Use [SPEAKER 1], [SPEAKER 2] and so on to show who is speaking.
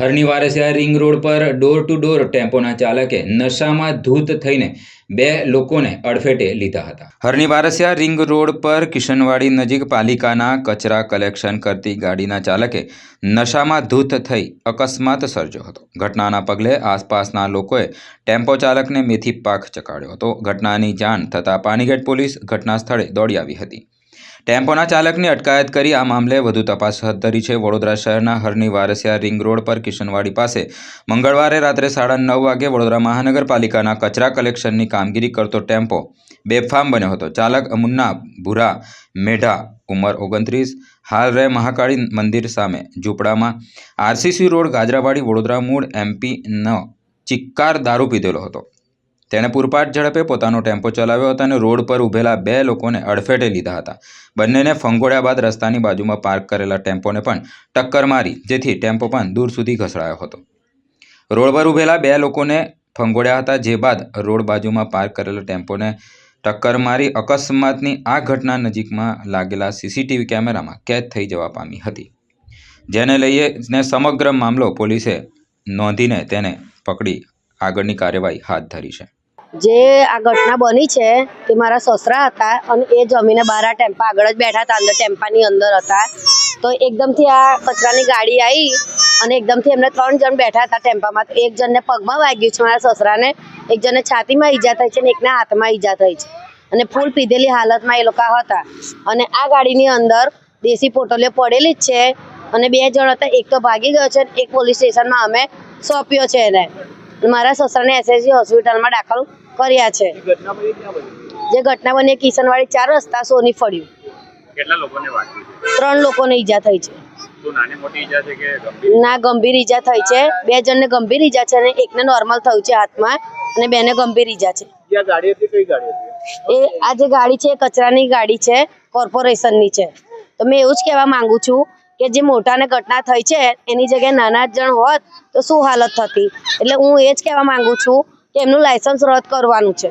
[SPEAKER 1] હરની શહેર ring road પર door to door ટેમ્પોના ચાલકે નશામાં ધૂત થઈને બે લોકોને અડફેટે લીધા હતા. હરની વારસિયા રિંગ રોડ પર કિશનવાડી નજીક પાલિકાના કચરા કલેક્શન કરતી ગાડીના ચાલકે નશામાં ધૂત થઈ અકસ્માત સર્જ્યો હતો. ઘટનાના પગલે આસપાસના લોકોએ ટેમ્પો ચાલકને મેથી પાક ચકાડ્યો હતો. ઘટનાની જાણ થતાં પાનીગેટ પોલીસ ઘટના સ્થળે દોડી આવી હતી. ટેમ્પોના ચાલકની અટકાયત કરી આ મામલે વધુ તપાસ હાથ ધરી છે. વડોદરા શહેરના હરની વારસિયા રિંગ રોડ પર કિશનવાડી પાસે મંગળવારે રાત્રે સાડા નવ વાગે વડોદરા મહાનગરપાલિકાના કચરા કલેક્શનની કામગીરી કરતો ટેમ્પો બેફામ બન્યો હતો. ચાલક અમુન્ના ભૂરા મેઢા ઉંમર ઓગણત્રીસ, હાલ રહે મહાકાળી મંદિર સામે. ઝૂંપડામાં આરસીસી રોડ ગાજરાવાડી વડોદરા મૂળ એમપીનો ચિક્કાર દારૂ પીધેલો હતો. તેણે પૂરપાટ ઝડપે પોતાનો ટેમ્પો ચલાવ્યો હતો અને રોડ પર ઊભેલા બે લોકોને અડફેટે લીધા હતા. બંનેને ફંગોળ્યા બાદ રસ્તાની બાજુમાં પાર્ક કરેલા ટેમ્પોને પણ ટક્કર મારી, જેથી ટેમ્પો પણ દૂર સુધી ઘસડાયો હતો. રોડ પર ઊભેલા બે લોકોને ફંગોળ્યા હતા, જે બાદ રોડ બાજુમાં પાર્ક કરેલા ટેમ્પોને ટક્કર મારી અકસ્માતની આ ઘટના નજીકમાં લાગેલા સીસીટીવી કેમેરામાં કેદ થઈ જવા પામી હતી. જેને લઈને સમગ્ર મામલો પોલીસે નોંધીને તેને પકડી આગળની કાર્યવાહી હાથ ધરી છે.
[SPEAKER 2] જે આ ઘટના બની છે તે મારા સસરા હતા અને એ જમીને બહાર આ ટેમ્પા આગળ જ બેઠા હતા, અંદર ટેમ્પાની અંદર હતા. તો એકદમથી આ કચરાની ગાડી આવી અને એકદમથી એમને ત્રણ જણ બેઠા હતા ટેમ્પામાં. એક જણને પગમાં વાગ્યું છે મારા સસરાને, એક જણને છાતીમાં ઈજા થઈ છે અને એકને હાથમાં ઈજા થઈ છે. અને ફૂલ પીધેલી હાલતમાં એ લોકો હતા. અને આ ગાડીની અંદર દેશી પોટલીઓ પડેલી જ છે અને બે જણ હતા, એક તો ભાગી ગયો છે એક પોલીસ સ્ટેશનમાં અમે સોંપ્યો છે એને. મારા સસરાને એસએસજી હોસ્પિટલમાં દાખલ કર્યા છે. જે ઘટના બની કિશનવાડી ચાર રસ્તા સોની ફળ્યું. ત્રણ લોકોને ઈજા થઈ છે. ના ગંભીર ઈજા થઈ છે. બે જણને ગંભીર ઈજા છે અને એકને નોર્મલ થયું છે હાથમાં અને બેને ગંભીર ઈજા છે. એ આ જે ગાડી છે કચરાની ગાડી છે કોર્પોરેશનની છે. તો મેં એવું જ કહેવા માંગુ છું કે જે મોટાને ઘટના થઈ છે એની જગ્યાએ નાના જ જણ હોત તો શું હાલત થતી? એટલે હું એ જ કહેવા માંગુ છું કે એમનું લાયસન્સ રદ કરવાનું છે.